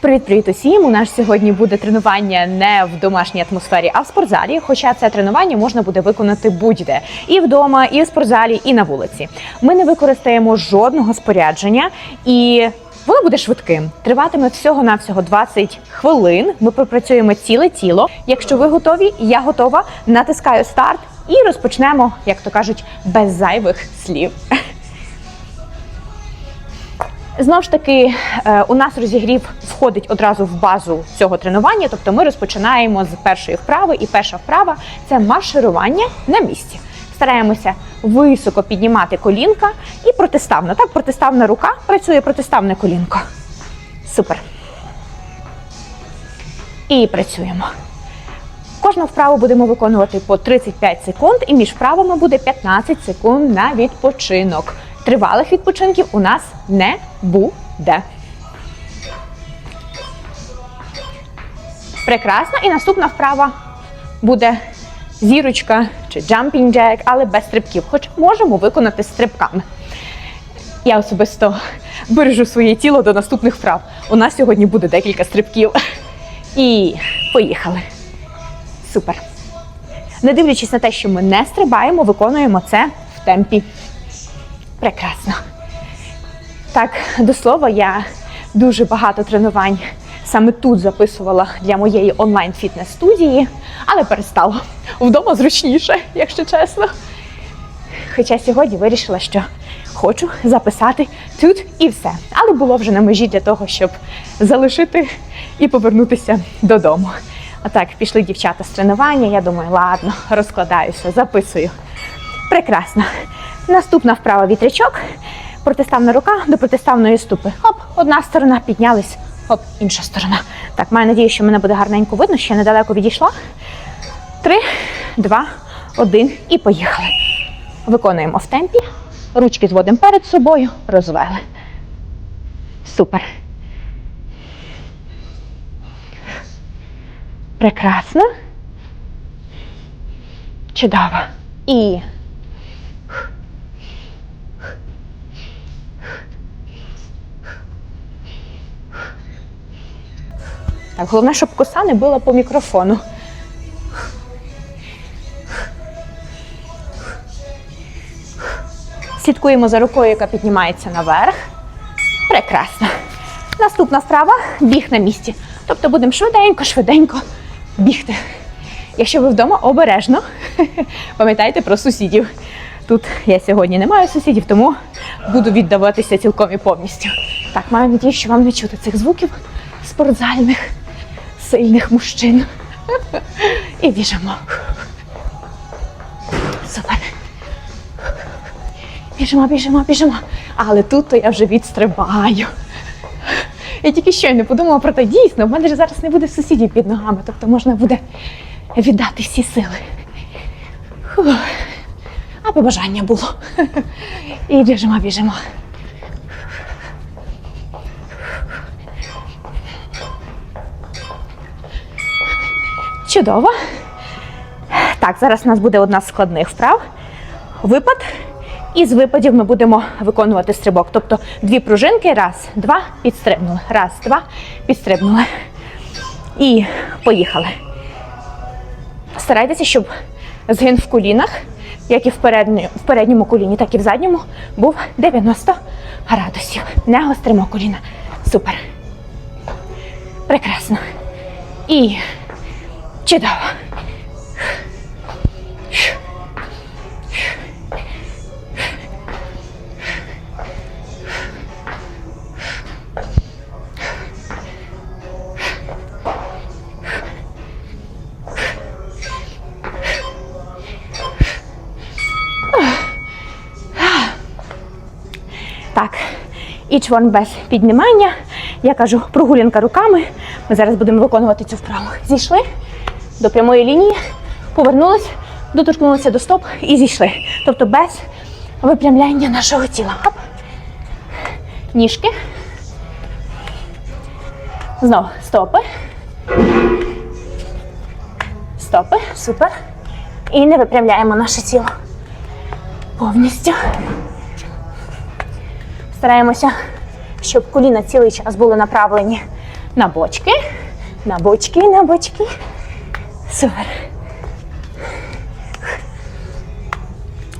Привіт-привіт усім! У нас сьогодні буде тренування не в домашній атмосфері, а в спортзалі. Хоча це тренування можна буде виконати будь-де і вдома, і в спортзалі, і на вулиці. Ми не використаємо жодного спорядження і. Воно буде швидким, триватиме всього навсього 20 хвилин. Ми пропрацюємо ціле тіло. Якщо ви готові, я готова. Натискаю старт і розпочнемо, як то кажуть, без зайвих слів. Знову ж таки, е, у нас розігрів входить одразу в базу цього тренування, тобто ми розпочинаємо з першої вправи, і перша вправа це марширування на місці. Стараємося високо піднімати колінка і протиставно. Так, протиставна рука працює протиставне колінко. Супер. І працюємо. Кожну вправу будемо виконувати по 35 секунд, і між вправами буде 15 секунд на відпочинок. Тривалих відпочинків у нас не буде. Прекрасно. І наступна вправа буде зірочка чи jumping jack, але без стрибків. Хоч можемо виконати стрибками. Я особисто бережу своє тіло до наступних вправ. У нас сьогодні буде декілька стрибків. І поїхали. Супер. Не дивлячись на те, що ми не стрибаємо, виконуємо це в темпі. Прекрасно. Так, до слова, я дуже багато тренувань саме тут записувала для моєї онлайн-фітнес-студії, але перестала. Вдома зручніше, якщо чесно. Хоча сьогодні вирішила, що хочу записати тут і все. Але було вже на межі для того, щоб залишити і повернутися додому. А так, пішли дівчата з тренування. Я думаю, ладно, розкладаюся, записую. Прекрасно. Наступна вправа вітрячок. Протиставна рука до протиставної ступи. Хоп, одна сторона піднялись, хоп, інша сторона. Так, маю надію, що мене буде гарненько видно, ще недалеко відійшла. Три, два, один і поїхали. Виконуємо в темпі. Ручки зводимо перед собою, розвели. Супер. Прекрасно. Чудово. І. головне, щоб коса не била по мікрофону. Слідкуємо за рукою, яка піднімається наверх. Прекрасно. Наступна вправа біг на місці. Тобто будемо швиденько-швиденько бігти. Якщо ви вдома обережно, пам'ятайте про сусідів. Тут я сьогодні не маю сусідів, тому буду віддаватися цілком і повністю. Так, маю надію, що вам не чути цих звуків спортзальних, сильних мужчин. І біжимо. Супер. Біжимо, біжимо, біжимо. Але тут то я вже відстрибаю. Я тільки щойно подумала про те, дійсно, в мене ж зараз не буде сусідів під ногами, тобто можна буде віддати всі сили. Фух. Аби бажання було. І біжимо, біжимо. Чудово. Так, зараз у нас буде одна з складних вправ. Випад. І з випадів ми будемо виконувати стрибок. Тобто дві пружинки, раз, два, підстрибнули. Раз, два, підстрибнули. І поїхали. Старайтеся, щоб згин в колінах, як і в передньому, в передньому коліні, так і в задньому, був 90 градусів. Не гостримо коліна. Супер. Прекрасно. І чудово. Так, each one без піднімання. Я кажу, прогулянка руками. Ми зараз будемо виконувати цю вправу. Зійшли до прямої лінії, повернулись, доторкнулися до стоп і зійшли. Тобто без випрямляння нашого тіла. Оп. Ніжки. Знову стопи. Стопи. Супер. І не випрямляємо наше тіло. Повністю. Стараємося, щоб коліна цілий час були направлені На бочки. На бочки, на бочки. Супер.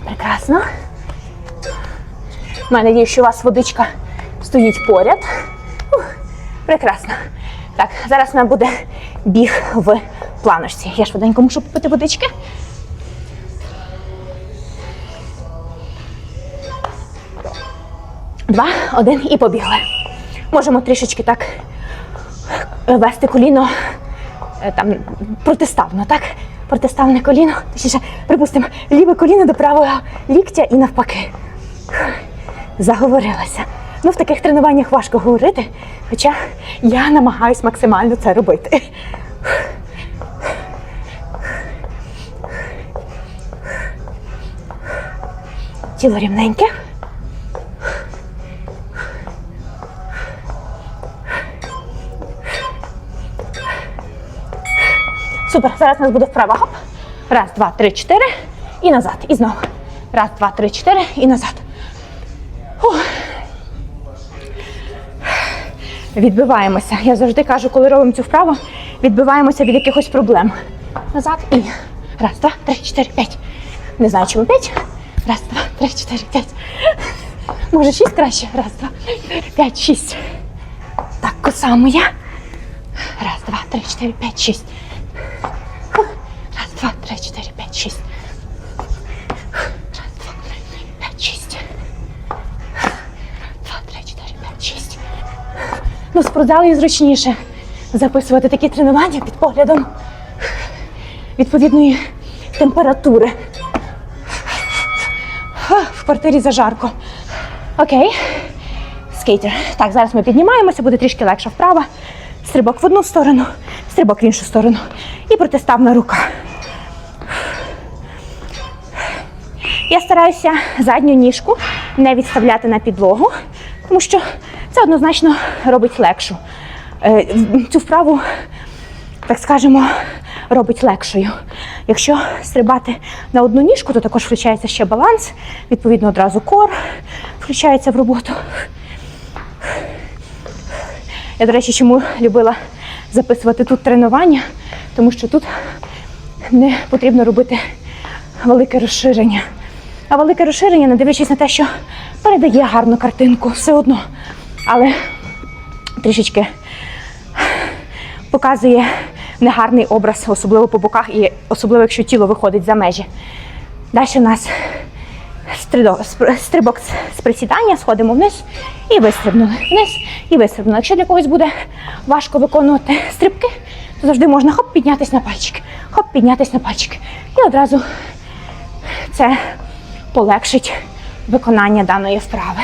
Прекрасно. Маю надію, що у вас водичка стоїть поряд. Прекрасно. Так, зараз у мене буде біг в планочці. Я швиденько мушу попити водички. Два, один і побігли. Можемо трішечки так е, вести коліно там протиставно, так? Протиставне коліно, точніше, припустимо, ліве коліно до правого ліктя і навпаки. Заговорилася. Ну, в таких тренуваннях важко говорити, хоча я намагаюсь максимально це робити. Тіло рівненьке. Супер. Зараз у нас буде вправа. Хоп. Раз, два, три, чотири. І назад. І знову. Раз, два, три, чотири. І назад. Фух. Відбиваємося. Я завжди кажу, коли робимо цю вправу, відбиваємося від якихось проблем. Назад і раз, два, три, чотири, п'ять. Не знаю, чому п'ять. Раз, два, три, чотири, п'ять. Може, шість краще. Раз, два, п'ять, шість. Так, коса моя. Раз, два, три, чотири, п'ять, шість. Раз, два, три, чотири, п'ять, шість. Раз, два, три, п'ять, шість. Два, три, чотири, п'ять, шість. В спортзалі зручніше записувати такі тренування під поглядом відповідної температури. В квартирі зажарко. Окей. Скейтер. Так, зараз ми піднімаємося, буде трішки легша вправа. Стрибок в одну сторону, стрибок в іншу сторону. І протиставна рука. Я стараюся задню ніжку не відставляти на підлогу, тому що це однозначно робить легшу. Е, Цю вправу, так скажемо, робить легшою. Якщо стрибати на одну ніжку, то також включається ще баланс, відповідно, одразу кор включається в роботу. Я, до речі, чому любила записувати тут тренування, тому що тут не потрібно робити велике розширення. А велике розширення, не дивлячись на те, що передає гарну картинку все одно. Але трішечки показує негарний образ, особливо по боках, і особливо, якщо тіло виходить за межі. Далі у нас стрибок з присідання, сходимо вниз і вистрибнули. Вниз і вистрибнули. Якщо для когось буде важко виконувати стрибки, то завжди можна хоп, піднятися на пальчики, хоп, піднятися на пальчики. І одразу це полегшить виконання даної вправи.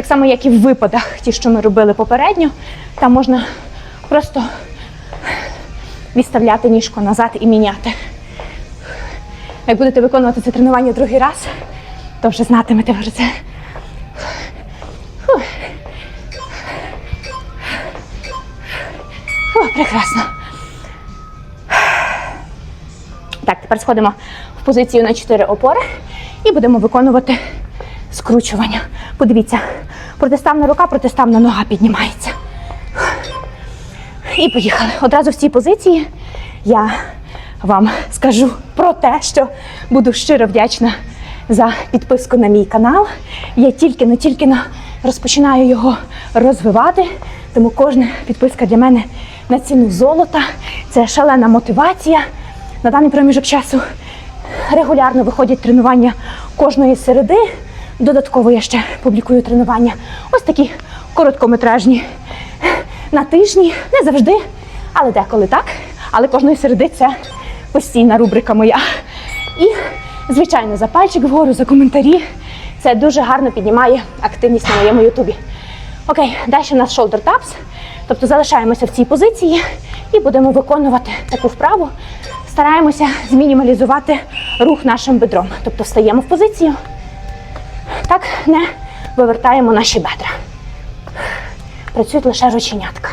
Так само, як і в випадах, ті, що ми робили попередньо, там можна просто відставляти ніжку назад і міняти. Як будете виконувати це тренування другий раз, то вже знатимете вже це. Фух. О, прекрасно. Так, тепер сходимо в позицію на 4 опори і будемо виконувати скручування. Подивіться, протиставна рука, протиставна нога піднімається. І поїхали. Одразу в цій позиції я вам скажу про те, що буду щиро вдячна за підписку на мій канал. Я тільки но тільки но розпочинаю його розвивати, тому кожна підписка для мене на ціну золота. Це шалена мотивація. На даний проміжок часу регулярно виходять тренування кожної середи. Додатково я ще публікую тренування. Ось такі короткометражні на тижні, не завжди, але деколи так. Але кожної середи це постійна рубрика моя. І, звичайно, за пальчик вгору, за коментарі. Це дуже гарно піднімає активність на моєму ютубі. Окей, далі у нас shoulder taps. Тобто залишаємося в цій позиції і будемо виконувати таку вправу. Стараємося змінімалізувати рух нашим бедром. Тобто встаємо в позицію, так не вивертаємо наші бедра. Працюють лише рученятка.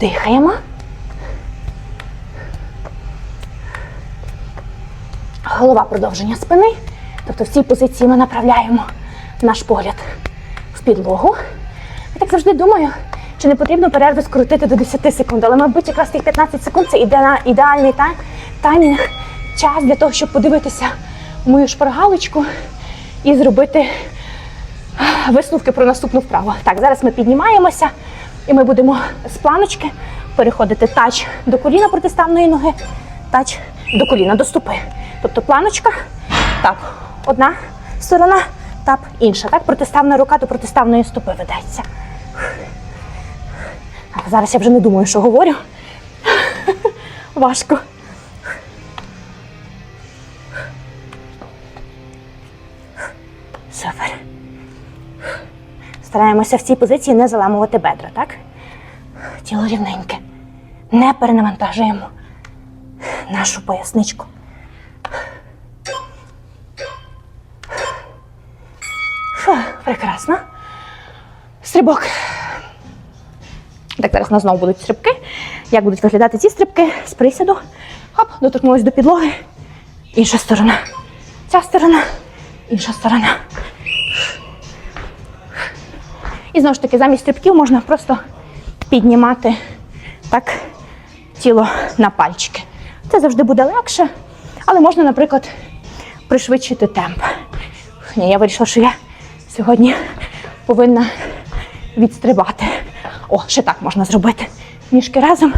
Дихаємо. голова продовження спини. Тобто в цій позиції ми направляємо наш погляд в підлогу. Я так завжди думаю, чи не потрібно перерви скоротити до 10 секунд, але, мабуть, якраз тих 15 секунд це ідеа- ідеальний тайм, таймінг, час для того, щоб подивитися мою шпаргалочку і зробити висновки про наступну вправу. Так, зараз ми піднімаємося і ми будемо з планочки переходити тач до коліна протиставної ноги, тач до коліна, до стопи. Тобто планочка, тап, одна сторона, тап, інша. Так, протиставна рука до протиставної стопи ведеться. Зараз я вже не думаю, що говорю. Важко. Супер. Стараємося в цій позиції не заламувати бедра, так? Тіло рівненьке. Не перенавантажуємо нашу поясничку. Фу, прекрасно. Стрибок. Так, зараз у нас знову будуть стрибки. Як будуть виглядати ці стрибки? З присіду. Хоп, доторкнулись до підлоги. Інша сторона. Ця сторона, інша сторона. І знову ж таки, замість стрибків можна просто піднімати так тіло на пальчики. Це завжди буде легше, але можна, наприклад, пришвидшити темп. Ні, я вирішила, що я сьогодні повинна відстрибати. О, ще так можна зробити. Ніжки разом,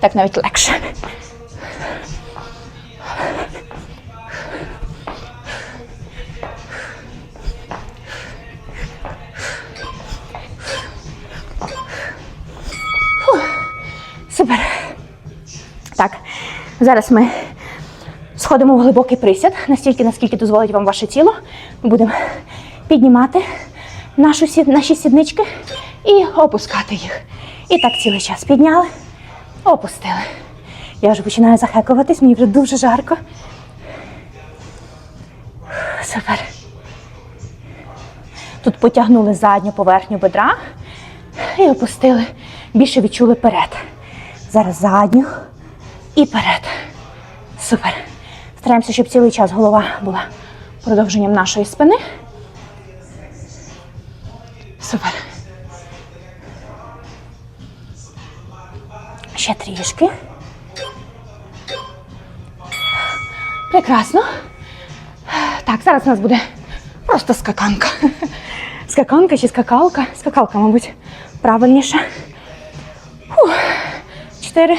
так навіть легше. Супер. Так, зараз ми сходимо в глибокий присід, настільки, наскільки дозволить вам ваше тіло. Ми будемо піднімати нашу, наші сіднички і опускати їх. І так цілий час підняли, опустили. Я вже починаю захекуватись, мені вже дуже жарко. Супер. Тут потягнули задню поверхню бедра і опустили. Більше відчули перед. Зараз задню і перед. Супер. Стараємося, щоб цілий час голова була продовженням нашої спини. Супер. Ще трішки. Прекрасно. Так, зараз у нас буде просто скаканка. Скаканка чи скакалка? Скакалка, мабуть, правильніше. Фух. Чотири,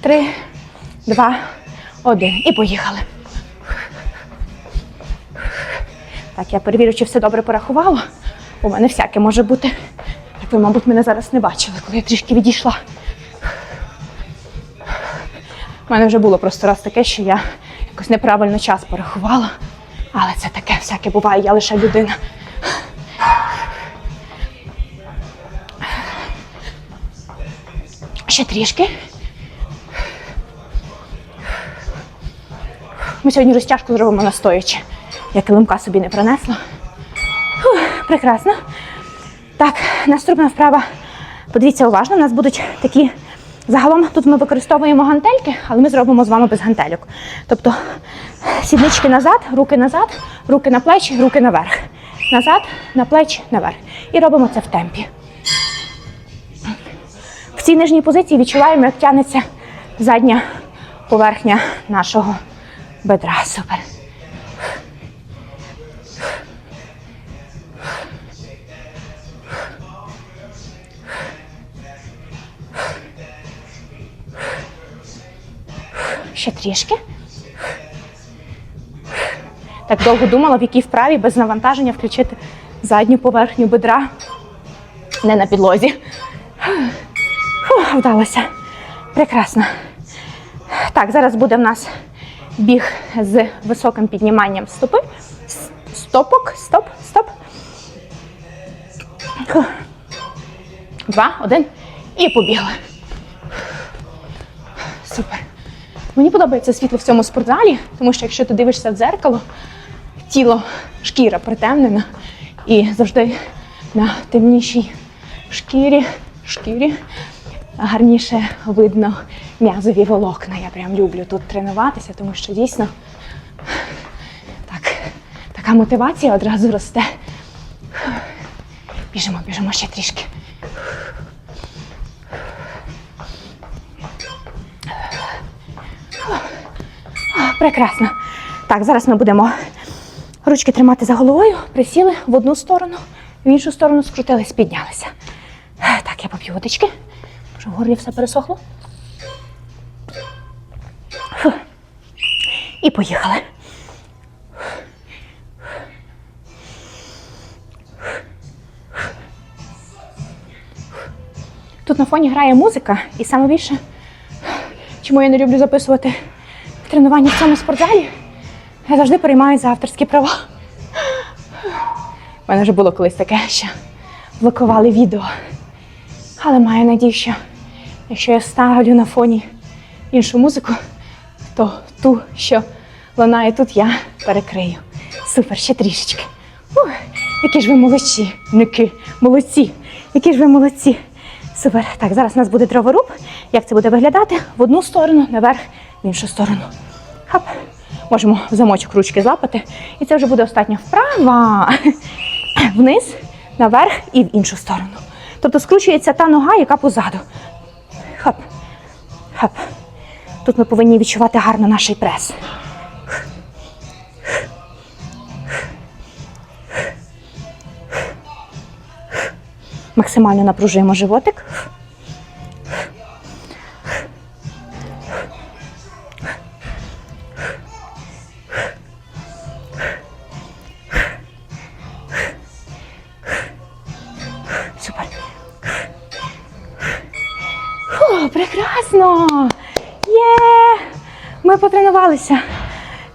три, два, один. І поїхали. Так, я перевірю, чи все добре порахувала. У мене всяке може бути. Так ви, мабуть, мене зараз не бачили, коли я трішки відійшла. У мене вже було просто раз таке, що я якось неправильно час порахувала. Але це таке всяке буває, я лише людина. Ще трішки. Ми сьогодні розтяжку зробимо настоячи. Я килимка собі не принесла. Прекрасно. Так, наступна вправа. Подивіться уважно, у нас будуть такі. Загалом тут ми використовуємо гантельки, але ми зробимо з вами без гантельок. Тобто сіднички назад, руки назад, руки на плечі, руки наверх. Назад, на плечі, наверх. І робимо це в темпі. В цій нижній позиції відчуваємо, як тягнеться задня поверхня нашого бедра. Супер. Ще трішки. Так довго думала, в якій вправі без навантаження включити задню поверхню бедра не на підлозі. Фух, вдалося. Прекрасно. Так, зараз буде в нас біг з високим підніманням стопи. Стопок, стоп, стоп. Два, один. І побігли. Супер. Мені подобається світло в цьому спортзалі, тому що якщо ти дивишся в дзеркало, тіло, шкіра притемнена і завжди на темнішій шкірі, шкірі гарніше видно м'язові волокна. Я прям люблю тут тренуватися, тому що дійсно така мотивація одразу росте. Біжимо, біжимо ще трішки. О, Прекрасно. Так, зараз ми будемо ручки тримати за головою, присіли в одну сторону, в іншу сторону скрутились, піднялися. Так, я поп'ю водички, щоб в горлі все пересохло. І поїхали. Тут на фоні грає музика, і саме більше, чому я не люблю записувати тренування в цьому спортзалі, я завжди переймаю за авторські права. У мене вже було колись таке, що блокували відео. Але маю надію, що якщо я ставлю на фоні іншу музику, то ту, що лунає тут, я перекрию. Супер, ще трішечки. Ух, які ж ви молодці, ники, молодці, які ж ви молодці. Супер. Так, зараз у нас буде дроворуб. Як це буде виглядати? В одну сторону, наверх, в іншу сторону. Хап. Можемо в замочок ручки злапати. І це вже буде остання вправа. Вниз, наверх і в іншу сторону. Тобто скручується та нога, яка позаду. Хап. Хап. Тут ми повинні відчувати гарно наш прес. Максимально напружуємо животик. Потренувалися.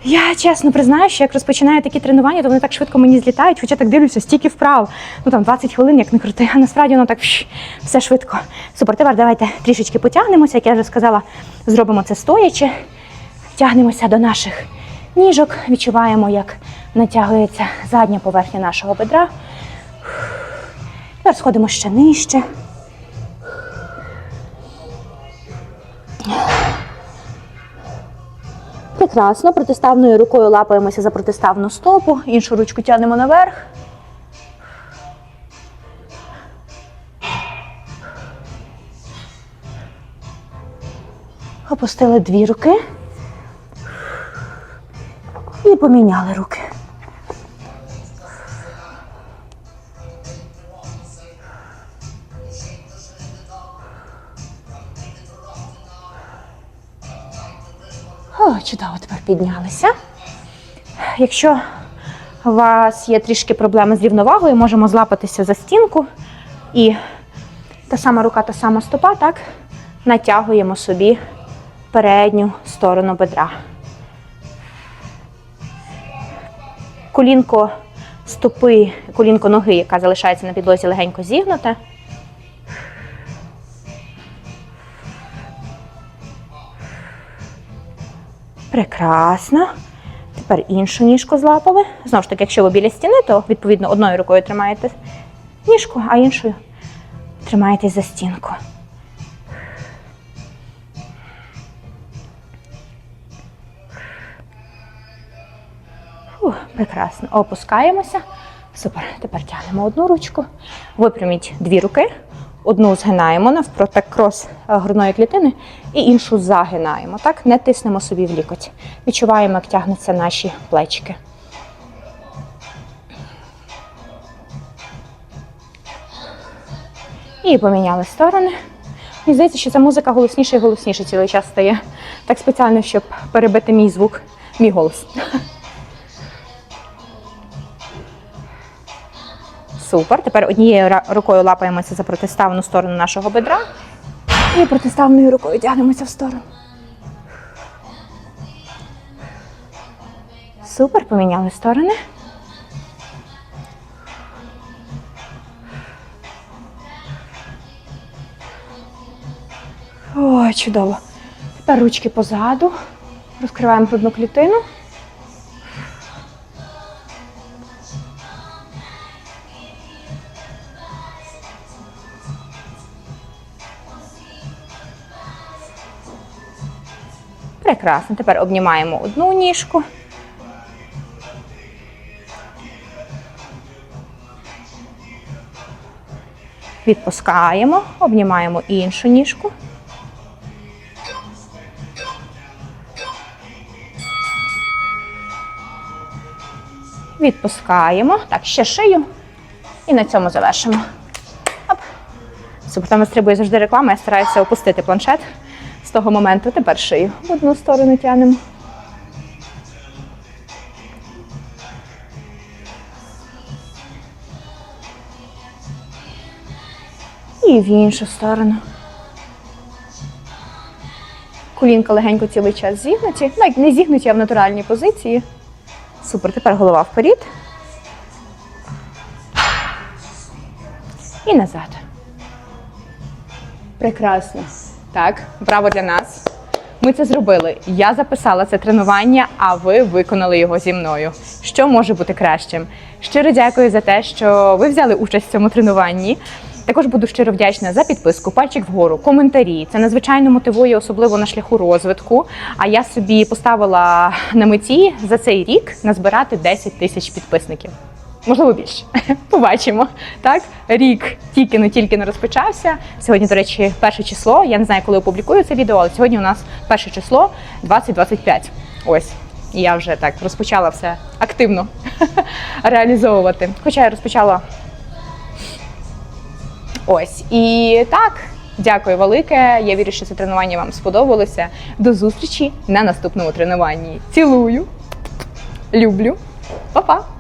Я чесно признаю, що як розпочинаю такі тренування, то вони так швидко мені злітають, хоча так дивлюся, стільки вправ. Ну там 20 хвилин, як не крути. А насправді воно так все швидко. Супер, тепер давайте трішечки потягнемося, як я вже сказала, зробимо це стоячи. Тягнемося до наших ніжок, відчуваємо, як натягується задня поверхня нашого бедра. Тепер сходимо ще нижче. Прекрасно. Протиставною рукою лапаємося за протиставну стопу, іншу ручку тягнемо наверх. Опустили дві руки і поміняли руки. Чудово, тепер піднялися. Якщо у вас є трішки проблеми з рівновагою, можемо злапатися за стінку і та сама рука, та сама стопа, так, натягуємо собі передню сторону бедра. Колінко стопи, колінко ноги, яка залишається на підлозі, легенько зігнуте. Прекрасно. Тепер іншу ніжку злапали. Знову ж таки, якщо ви біля стіни, то відповідно одною рукою тримаєте ніжку, а іншою тримаєтесь за стінку. Фух, прекрасно. Опускаємося. Супер. Тепер тягнемо одну ручку. Випряміть дві руки. Одну згинаємо навпроти крос е, грудної клітини і іншу загинаємо. Так, не тиснемо собі в лікоть. Відчуваємо, як тягнуться наші плечки. І поміняли сторони. Мені здається, що ця музика голосніше і голосніше цілий час стає. Так спеціально, щоб перебити мій звук, мій голос. Супер. Тепер однією рукою лапаємося за протиставну сторону нашого бедра. І протиставною рукою тягнемося в сторону. Супер, поміняли сторони. О, чудово. Тепер ручки позаду. Розкриваємо грудну клітину. Прекрасно. Тепер обнімаємо одну ніжку. Відпускаємо, обнімаємо іншу ніжку. Відпускаємо. Так, ще шию. І на цьому завершимо. Оп. Супер, там вистрибує завжди реклама, я стараюся опустити планшет з того моменту. Тепер шию в одну сторону тянемо. І в іншу сторону. Колінка легенько цілий час зігнуті. Навіть не зігнуті, а в натуральній позиції. Супер, тепер голова вперед. І назад. Прекрасно. Так, браво для нас. Ми це зробили. Я записала це тренування, а ви виконали його зі мною. Що може бути кращим? Щиро дякую за те, що ви взяли участь в цьому тренуванні. Також буду щиро вдячна за підписку, пальчик вгору, коментарі. Це надзвичайно мотивує, особливо на шляху розвитку. А я собі поставила на меті за цей рік назбирати 10 тисяч підписників. Можливо, більше. Побачимо. Так, рік тільки не тільки не розпочався. Сьогодні, до речі, перше число. Я не знаю, коли опублікую це відео, але сьогодні у нас перше число 2025. Ось. І я вже так розпочала все активно реалізовувати. Хоча я розпочала Ось і так. Дякую велике. Я вірю, що це тренування вам сподобалося. До зустрічі на наступному тренуванні. Цілую, люблю, Па-па!